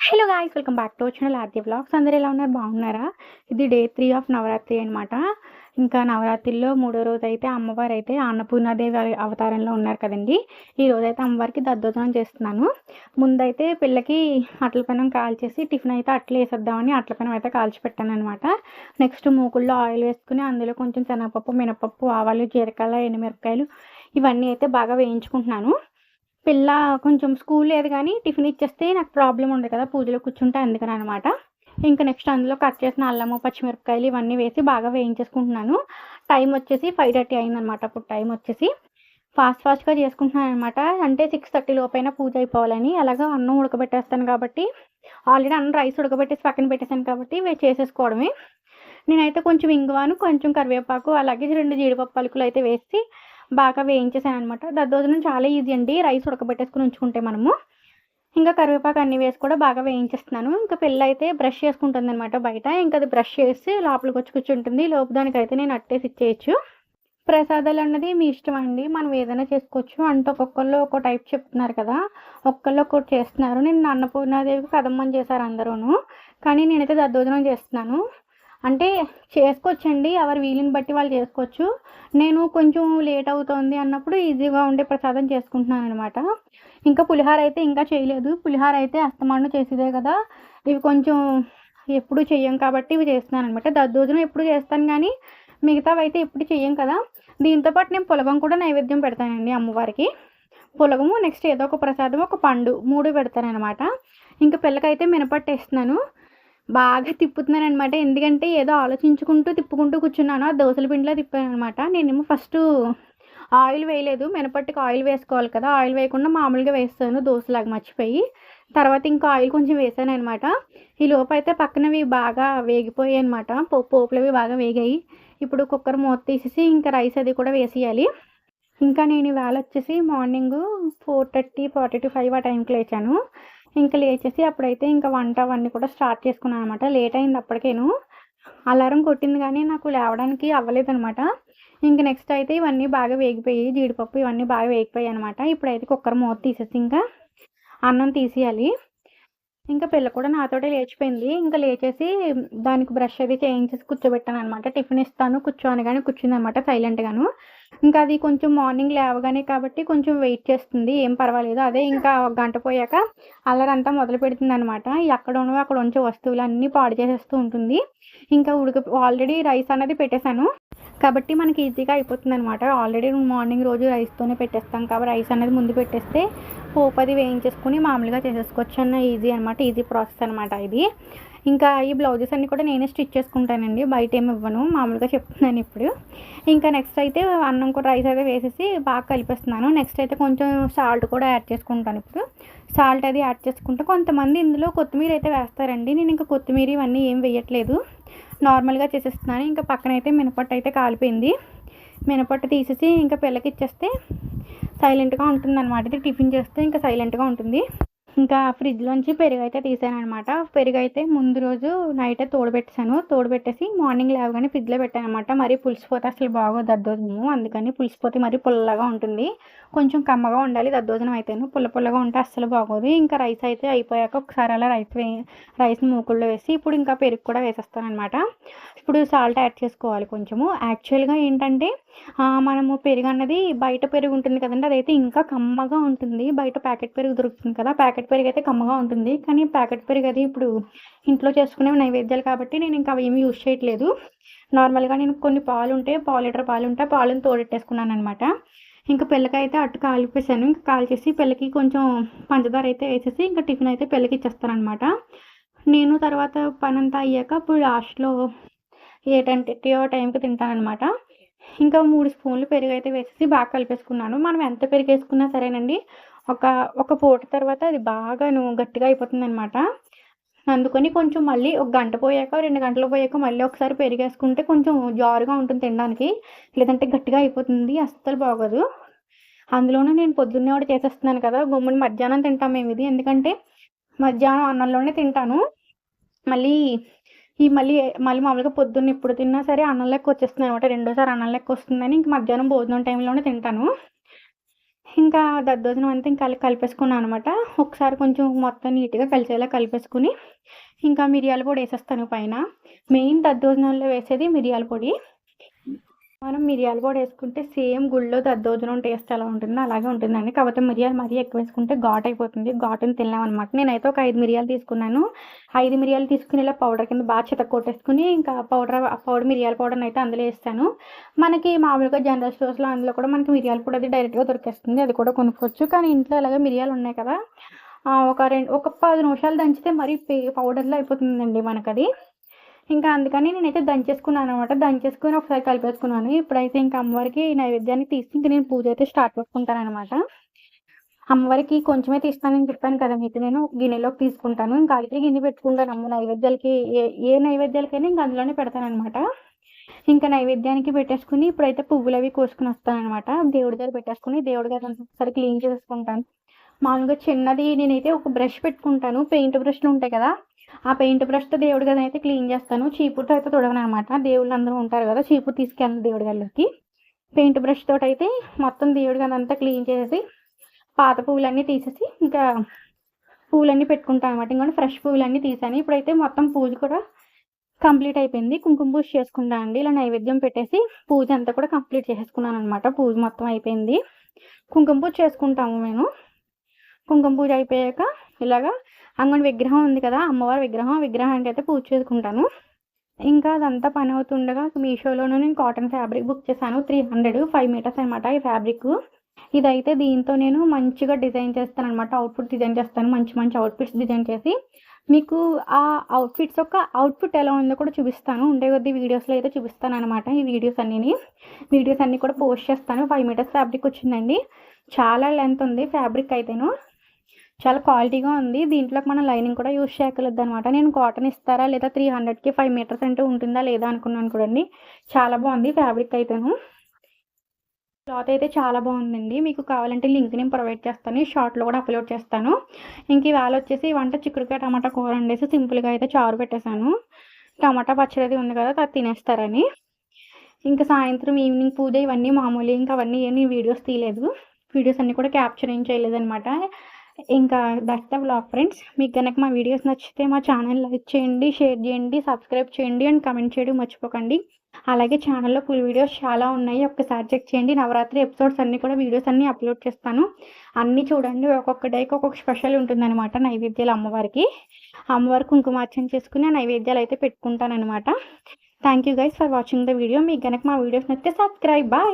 Hello guys welcome back to channel Aarti blogs అందరూ ఎలా ఉన్నారు? బాగున్నారా? ఇది డే త్రీ ఆఫ్ నవరాత్రి అనమాట ఇంకా నవరాత్రిలో మూడో రోజు అయితే అమ్మవారు అయితే అన్నపూర్ణాదేవి అవతారంలో ఉన్నారు కదండి. ఈ రోజైతే అమ్మవారికి దద్దోజనం చేస్తున్నాను. ముందైతే పిల్లకి అట్ల పెనం కాల్చేసి టిఫిన్ అయితే అట్లే వేసేద్దామని అట్ల పెనం అయితే కాల్చి పెట్టాను అనమాట నెక్స్ట్ మూకుల్లో ఆయిల్ వేసుకుని అందులో కొంచెం శనగపప్పు మినపప్పు ఆవాలు జీలకర్ర ఎండుమిరపకాయలు ఇవన్నీ అయితే బాగా వేయించుకుంటున్నాను. పిల్ల కొంచెం స్కూల్ లేదు కానీ టిఫిన్ ఇచ్చేస్తే నాకు ప్రాబ్లం ఉండదు కదా పూజలో కూర్చుంటే అందుకని అనమాట ఇంకా నెక్స్ట్ అందులో కట్ చేసిన అల్లము పచ్చిమిరపకాయలు ఇవన్నీ వేసి బాగా వేయించేసుకుంటున్నాను. టైం వచ్చేసి ఫైవ్ థర్టీ అయిందనమాట అప్పుడు టైం వచ్చేసి. ఫాస్ట్ ఫాస్ట్గా చేసుకుంటున్నాను అనమాట అంటే సిక్స్ థర్టీ లోపైన పూజ అయిపోవాలని. అలాగే అన్నం ఉడకబెట్టేస్తాను కాబట్టి ఆల్రెడీ అన్నం రైస్ ఉడకబెట్టేసి పక్కన పెట్టేసాను కాబట్టి వే చేసేసుకోవడమే. నేనైతే కొంచెం ఇంగువాను కొంచెం కరివేపాకు అలాగే రెండు జీడిపప్పు పలుకులు అయితే వేసి బాగా వేయించేసాను అనమాట దద్దోజనం చాలా ఈజీ అండి. రైస్ ఉడకబెట్టేసుకుని ఉంచుకుంటే మనము. ఇంకా కరివేపాకు అన్ని వేసి కూడా బాగా వేయించేస్తున్నాను. ఇంకా పిల్ల అయితే బ్రష్ చేసుకుంటుంది అనమాట బయట. ఇంకా అది బ్రష్ చేసి లోపలికి వచ్చి కూర్చుంటుంది. లోపు దానికైతే నేను అట్టేసి ఇచ్చేయచ్చు ప్రసాదాలు అన్నది మీ ఇష్టం అండి? మనం ఏదైనా చేసుకోవచ్చు. అంటే ఒక్కొక్కళ్ళు ఒక్కో టైప్ చెప్తున్నారు కదా. ఒక్కళ్ళు ఒక్కోటి చేస్తున్నారు. నేను అన్నపూర్ణాదేవికి కదమ్మని చేశారు అందరూను. కానీ నేనైతే దద్దోజనం చేస్తున్నాను. అంటే చేసుకోవచ్చండి ఎవరి వీలుని బట్టి వాళ్ళు చేసుకోవచ్చు. నేను కొంచెం లేట్ అవుతుంది అన్నప్పుడు ఈజీగా ఉండే ప్రసాదం చేసుకుంటున్నాను అనమాట ఇంకా పులిహార అయితే ఇంకా చేయలేదు. పులిహార అయితే అస్తమానం చేసేదే కదా. ఇవి కొంచెం ఎప్పుడు చెయ్యం కాబట్టి ఇవి చేస్తున్నాను అనమాట దద్దోజనం ఎప్పుడు చేస్తాను కానీ మిగతావి అయితే ఎప్పుడు చెయ్యం కదా. దీంతో పాటు నేను పులగం కూడా నైవేద్యం పెడతానండి అమ్మవారికి. పులగము నెక్స్ట్ ఏదో ఒక ప్రసాదం ఒక పండు మూడు పెడతాను అనమాట ఇంకా పిల్లకైతే మినపట్టేస్తున్నాను బాగా తిప్పుతున్నాను అనమాట ఎందుకంటే ఏదో ఆలోచించుకుంటూ తిప్పుకుంటూ కూర్చున్నాను. ఆ దోశల పిండిలో తిప్పాను అనమాట నేనేమో ఫస్ట్ ఆయిల్ వేయలేదు. మినపట్టుకు ఆయిల్ వేసుకోవాలి కదా. ఆయిల్ వేయకుండా మామూలుగా వేస్తాను దోశలాగా మర్చిపోయి. తర్వాత ఇంకా ఆయిల్ కొంచెం వేసాను అనమాట ఈ లోపు అయితే పక్కనవి బాగా వేగిపోయాయి అనమాట పోపులవి బాగా వేగాయి. ఇప్పుడు కుక్కర్ మూత తీసేసి ఇంకా రైస్ అది కూడా వేసేయాలి. ఇంకా నేను ఇవాళ వచ్చేసి morning four thirty forty to five ఆ టైంకి లేచాను. ఇంకా లేచేసి అప్పుడైతే ఇంకా వంట అవన్నీ కూడా స్టార్ట్ చేసుకున్నాను అనమాట లేట్ అయింది అప్పటికేను. అలారం కొట్టింది కానీ నాకు లేవడానికి అవ్వలేదనమాట ఇంక నెక్స్ట్ అయితే ఇవన్నీ బాగా వేగిపోయి జీడిపప్పు ఇవన్నీ బాగా వేగిపోయాయి అనమాట ఇప్పుడైతే కుక్కర్ మూత తీసేసి ఇంకా అన్నం తీసేయాలి. ఇంకా పిల్ల కూడా నాతోటే లేచిపోయింది. ఇంకా లేచేసి దానికి బ్రష్ అది చేయించేసి కూర్చోబెట్టాను అనమాట టిఫిన్ ఇస్తాను కూర్చోని కానీ కూర్చుంది అనమాట సైలెంట్గాను ఇంకా అది కొంచెం మార్నింగ్ లేవగానే కాబట్టి కొంచెం వెయిట్ చేస్తుంది. ఏం పర్వాలేదు. అదే ఇంకా గంట పోయాక అల్లరంతా మొదలు పెడుతుంది అనమాట ఎక్కడ ఉన్న అక్కడ ఉంచే వస్తువులన్నీ పాడు చేసేస్తూ ఉంటుంది. ఇంకా ఉడక ఆల్రెడీ రైస్ అనేది పెట్టేశాను. కాబట్టి మనకి ఈజీగా అయిపోతుంది అనమాట ఆల్రెడీ మార్నింగ్ రోజు రైస్తోనే పెట్టేస్తాం కాబట్టి రైస్ అనేది ముందు పెట్టేస్తే పోపు అది వేయించేసుకుని మామూలుగా చేసేసుకోవచ్చు అన్న ఈజీ అనమాట ఈజీ ప్రాసెస్ అనమాట ఇది. ఇంకా ఈ బ్లౌజెస్ అన్నీ కూడా నేనే స్టిచ్ చేసుకుంటానండి బయట ఏమి ఇవ్వను మామూలుగా చెప్తున్నాను ఇప్పుడు. ఇంకా నెక్స్ట్ అయితే అన్నం కూడా రైస్ అయితే వేసేసి బాగా కలిపేస్తున్నాను. నెక్స్ట్ అయితే కొంచెం సాల్ట్ కూడా యాడ్ చేసుకుంటాను ఇప్పుడు. సాల్ట్ అది యాడ్ చేసుకుంటే కొంతమంది ఇందులో కొత్తిమీర అయితే వేస్తారండి. నేను ఇంకా కొత్తిమీర ఇవన్నీ ఏం వేయట్లేదు. నార్మల్గా చేసేస్తున్నాను. ఇంకా పక్కన అయితే మినపట్టు అయితే కాలిపోయింది. మినపట్టు తీసేసి ఇంకా పిల్లకి ఇచ్చేస్తే సైలెంట్గా ఉంటుంది అనమాట ఇది టిఫిన్ చేస్తే ఇంకా సైలెంట్గా ఉంటుంది. ఇంకా ఫ్రిడ్జ్లోంచి పెరుగు అయితే తీసాను అనమాట పెరుగు అయితే ముందు రోజు నైట్ తోడబెట్టేసాను తోడబెట్టేసి మార్నింగ్ లేవగానే ఫ్రిడ్జ్లో పెట్టాను అనమాట మరి పులిసిపోతే అసలు బాగోదు దద్దోజనము. అందుకని పులిసిపోతే మరి పుల్లగా ఉంటుంది. కొంచెం కమ్మగా ఉండాలి దద్దోజనం అయితేను. పుల్ల పుల్లగా ఉంటే అస్సలు బాగోదు. ఇంకా రైస్ అయితే అయిపోయాక ఒకసారి అలా రైస్ వే మూకుల్లో వేసి ఇప్పుడు ఇంకా పెరుగు కూడా వేసేస్తాను అనమాట ఇప్పుడు సాల్ట్ యాడ్ చేసుకోవాలి కొంచెము. యాక్చువల్గా ఏంటంటే మనము పెరుగు అన్నది బయట పెరుగు ఉంటుంది కదండి అదైతే ఇంకా కమ్మగా ఉంటుంది. బయట ప్యాకెట్ పెరుగు దొరుకుతుంది కదా ప్యాకెట్ పెరుగు అయితే కమ్మగా ఉంటుంది. కానీ ప్యాకెట్ పెరుగు అది ఇప్పుడు ఇంట్లో చేసుకునే నైవేద్యాలు కాబట్టి నేను ఇంకా అవి ఏమీ యూజ్ చేయట్లేదు. నార్మల్గా నేను కొన్ని పాలు ఉంటే పావు లీటర్ పాలు ఉంటే పాలను తోడెట్టేసుకున్నాను అనమాట ఇంకా పిల్లకి అయితే అట్టు కాలిపేసాను ఇంకా కాల్చేసి పిల్లకి కొంచెం పంచదార అయితే వేసేసి ఇంకా టిఫిన్ అయితే పిల్లకి ఇచ్చేస్తాను అనమాట నేను తర్వాత పని అంతా అయ్యాక ఇప్పుడు లాస్ట్లో ఏ టైం థర్టీ టైంకి తింటానమాట ఇంకా మూడు స్పూన్లు పెరుగు అయితే వేసేసి బాగా కలిపేసుకున్నాను. మనం ఎంత పెరుగు వేసుకున్నా సరేనండి. ఒక ఒక పూట తర్వాత అది బాగా గట్టిగా అయిపోతుంది అనమాట అందుకని కొంచెం మళ్ళీ ఒక గంట పోయాక రెండు గంటలు పోయాక మళ్ళీ ఒకసారి పెరిగేసుకుంటే కొంచెం జారుగా ఉంటుంది తినడానికి. లేదంటే గట్టిగా అయిపోతుంది అస్సలు బాగోదు. అందులోనూ నేను పొద్దున్నే కూడా చేసేస్తున్నాను కదా గమ్ముని మధ్యాహ్నం తింటాం మేము ఇది. ఎందుకంటే మధ్యాహ్నం అన్నంలోనే తింటాను. మళ్ళీ ఈ మళ్ళీ మళ్ళీ మామూలుగా పొద్దున్న ఎప్పుడు తిన్నా సరే అన్నం లెక్క వచ్చేస్తుంది అనమాట. రెండోసారి అన్నం లెక్క వస్తుందని ఇంక మధ్యాహ్నం భోజనం టైంలోనే తింటాను. ఇంకా దద్దోజనం అంతా ఇంకా కలిపేసుకున్నాను అనమాట ఒకసారి కొంచెం మొత్తం నీట్గా కలిసేలా కలిపేసుకుని ఇంకా మిరియాల పొడి వేసేస్తాను పైన. మెయిన్ దద్దోజనంలో వేసేది మిరియాల పొడి. మనం మిరియాల కూడా వేసుకుంటే సేమ్ గుళ్ళో దద్దోజనం టేస్ట్ ఎలా ఉంటుందో అలాగే ఉంటుందండి. కాకపోతే మిరియాలు మరీ ఎక్కువ వేసుకుంటే ఘాట్ అయిపోతుంది. ఘాటుని తినలేమన్నమాట నేనైతే ఒక ఐదు మిరియాలు తీసుకున్నాను. ఐదు మిరియాలు తీసుకుని ఇలా పౌడర్ కింద బాగా చితక కొట్టేసుకుని ఇంకా పౌడర్ పౌడర్ మిరియాల పౌడర్ని అయితే అందులో వేస్తాను. మనకి మామూలుగా జనరల్ స్టోర్స్లో అందులో కూడా మనకి మిరియాల కూడా అది డైరెక్ట్గా దొరికేస్తుంది. అది కూడా కొనుక్కోవచ్చు. కానీ ఇంట్లో అలాగే మిరియాలు ఉన్నాయి కదా ఒక రెండు ఒక పది నిమిషాలు దంచితే మరీ పౌడర్లో అయిపోతుందండి మనకది. అది ఇంకా అందుకని నేనైతే దంచేసుకున్నాను అనమాట. దంచేసుకుని ఒకసారి కలిపేసుకున్నాను. ఇప్పుడైతే ఇంకా అమ్మవారికి నైవేద్యాన్ని తీసి ఇంకా నేను పూజ అయితే స్టార్ట్ పెట్టుకుంటాను అనమాట. అమ్మవారికి కొంచెమే తీస్తానని చెప్పాను కదా మీకు నేను గిన్నెలోకి తీసుకుంటాను. ఇంకా అయితే గిన్నె పెట్టుకుంటాను అమ్మ. నైవేద్యాలకి ఏ ఏ నైవేద్యాలకైనా ఇంకా అందులోనే పెడతాను అనమాట. ఇంకా నైవేద్యానికి పెట్టేసుకుని ఇప్పుడైతే పువ్వులు అవి కోసుకుని వస్తాను అనమాట. దేవుడి దగ్గర పెట్టేసుకుని దేవుడి దగ్గర ఒకసారి క్లీన్ చేసుకుంటాను మామూలుగా చిన్నది నేనైతే ఒక బ్రష్ పెట్టుకుంటాను. పెయింట్ బ్రష్లు ఉంటాయి కదా ఆ పెయింట్ బ్రష్తో దేవుడి గది అయితే క్లీన్ చేస్తాను. చీపురుతో అయితే తొడగను అనమాట దేవుళ్ళు అందరూ ఉంటారు కదా చీపురు తీసుకెళ్ళను దేవుడి గదిలోకి. పెయింట్ బ్రష్ తోటి అయితే మొత్తం దేవుడి గది అంతా క్లీన్ చేసి పాత పువ్వులన్నీ తీసేసి ఇంకా పూలన్నీ పెట్టుకుంటాను అనమాట ఇంకా ఫ్రెష్ పువ్వులన్నీ తీసాను. ఇప్పుడైతే మొత్తం పూజ కూడా కంప్లీట్ అయిపోయింది. కుంకుమ పూజ చేసుకుంటాను అండి. ఇలా నైవేద్యం పెట్టేసి పూజ అంతా కూడా కంప్లీట్ చేసుకున్నాను అనమాట పూజ మొత్తం అయిపోయింది. కుంకుమ పూజ చేసుకుంటాము మేము. కుంకుమ పూజ అయిపోయాక ఇలాగా అంగన్ విగ్రహం ఉంది కదా అమ్మవారి విగ్రహం విగ్రహానికి అయితే పూజ చేసుకుంటాను. ఇంకా అదంతా పని అవుతుండగా మీషోలోనూ నేను కాటన్ ఫ్యాబ్రిక్ బుక్ చేశాను. త్రీ హండ్రెడ్ ఫైవ్ మీటర్స్ అనమాట ఈ ఫ్యాబ్రిక్ ఇదైతే దీంతో నేను మంచిగా డిజైన్ చేస్తాను అనమాట అవుట్ఫిట్ డిజైన్ చేస్తాను. మంచి మంచి అవుట్ఫిట్స్ డిజైన్ చేసి మీకు ఆ అవుట్ఫిట్స్ యొక్క అవుట్ఫిట్ ఎలా ఉందో కూడా చూపిస్తాను. ఉండే కొద్ది వీడియోస్లో అయితే చూపిస్తాను అనమాట ఈ వీడియోస్ అన్నీ వీడియోస్ అన్నీ కూడా పోస్ట్ చేస్తాను. ఫైవ్ మీటర్స్ ఫ్యాబ్రిక్ వచ్చిందండి. చాలా లెంత్ ఉంది ఫ్యాబ్రిక్ అయితేను. చాలా క్వాలిటీగా ఉంది. దీంట్లోకి మనం లైనింగ్ కూడా యూజ్ చేయగలదు అనమాట నేను కాటన్ ఇస్తారా లేదా త్రీ హండ్రెడ్కి ఫైవ్ మీటర్స్ అంటే ఉంటుందా లేదా అనుకున్నాను చూడండి. చాలా బాగుంది ఫ్యాబ్రిక్ అయితేను. క్లాత్ అయితే చాలా బాగుందండి. మీకు కావాలంటే లింక్ నేను ప్రొవైడ్ చేస్తాను. షార్ట్లో కూడా అప్లోడ్ చేస్తాను. ఇంక ఇవాళ వచ్చేసి వంట చిక్కుడుకాయ టమాటా కూర వండేసి సింపుల్గా అయితే చారు పెట్టేశాను. టమాటా పచ్చడి ఉంది కదా అది తినేస్తారని. ఇంకా సాయంత్రం ఈవినింగ్ పూజ ఇవన్నీ మామూలు. ఇంకా అవన్నీ ఏమి వీడియోస్ తీయలేదు. వీడియోస్ అన్నీ కూడా క్యాప్చర్ ఏం చేయలేదు అనమాట ఇంకా దట్ ద ఫ్రెండ్స్ మీకు కనుక మా వీడియోస్ నచ్చితే మా ఛానల్ లైక్ చేయండి షేర్ చేయండి సబ్స్క్రైబ్ చేయండి అండ్ కమెంట్ చేయడం మర్చిపోకండి. అలాగే ఛానల్లో ఫుల్ వీడియోస్ చాలా ఉన్నాయి. ఒక్కసారి చెక్ చేయండి. నవరాత్రి ఎపిసోడ్స్ అన్నీ కూడా వీడియోస్ అన్నీ అప్లోడ్ చేస్తాను. అన్నీ చూడండి. ఒక్కొక్క డేకి ఒక్కొక్క స్పెషల్ ఉంటుందన్నమాట నైవేద్యాలు అమ్మవారికి. అమ్మవారికి కుంకుమార్చన చేసుకుని నైవేద్యాలు అయితే పెట్టుకుంటాను అనమాట thank you guys for watching the video మీకు కనుక మా వీడియోస్ నచ్చితే సబ్స్క్రైబ్ బాయ్